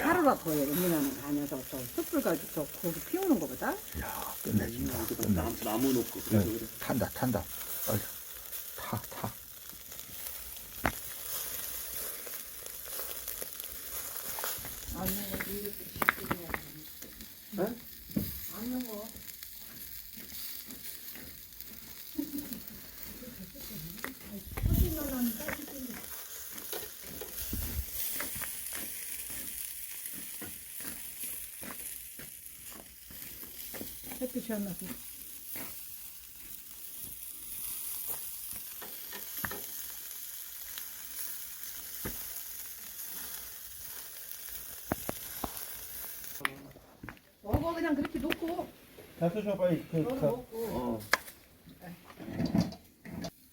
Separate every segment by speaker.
Speaker 1: 하루가 더해 은민아는 다녀서 저 숯불 가지고 저 고기 피우는 거보다
Speaker 2: 야 끝내준다. 끝내.
Speaker 3: 나- 나무 놓고 그래서
Speaker 2: 네,
Speaker 3: 그래.
Speaker 2: 탄다 탄다. 빨리 타 타.
Speaker 1: 거 이렇게 쉽게 해야
Speaker 3: 네?
Speaker 1: 앉는 거 햇빛이 안 나서. 먹어 그냥 그렇게 놓고.
Speaker 3: 다 드셔 빨리 그, 그,
Speaker 1: 먹고.
Speaker 3: 어.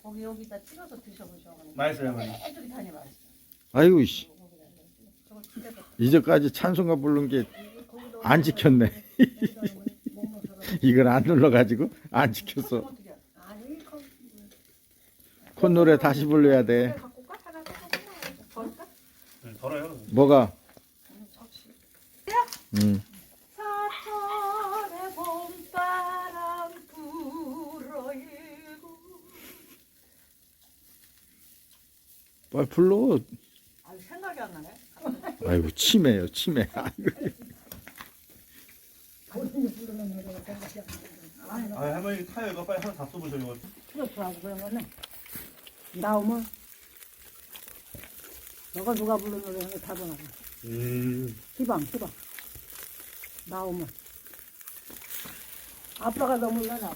Speaker 1: 거기 여기다 찍어서 드셔보셔
Speaker 3: 맛있어요 많이
Speaker 1: 애들이 다니 맛있어.
Speaker 2: 아이고 씨.
Speaker 1: 저거 진짜 좋다.
Speaker 2: 이제까지 찬송가 부른 게 안 지켰네. 이걸 안 눌러가지고 안 지켰어.
Speaker 1: 아니 거기
Speaker 2: 콧노래 다시 불러야 돼.
Speaker 1: 갖고 버릴까?
Speaker 3: 네, 덜어요
Speaker 2: 뭐가?
Speaker 1: 음, 접시.
Speaker 2: 음.
Speaker 1: 사천의 봄바람 불어일고
Speaker 2: 빨리 불러.
Speaker 1: 아 생각이 안 나네
Speaker 2: 아이고 치매요 치매. 아이고.
Speaker 1: 본인이 부르는 노래가 생각이 안 나네 아
Speaker 3: 할머니 타요. 이거 빨리 하나 다 써보셔 이거.
Speaker 1: 그런 거는 나오면 너가 누가 부르는 노래는 다 보나
Speaker 3: 음.
Speaker 1: 희방 희방. 나오면. 아빠가 너무 나보고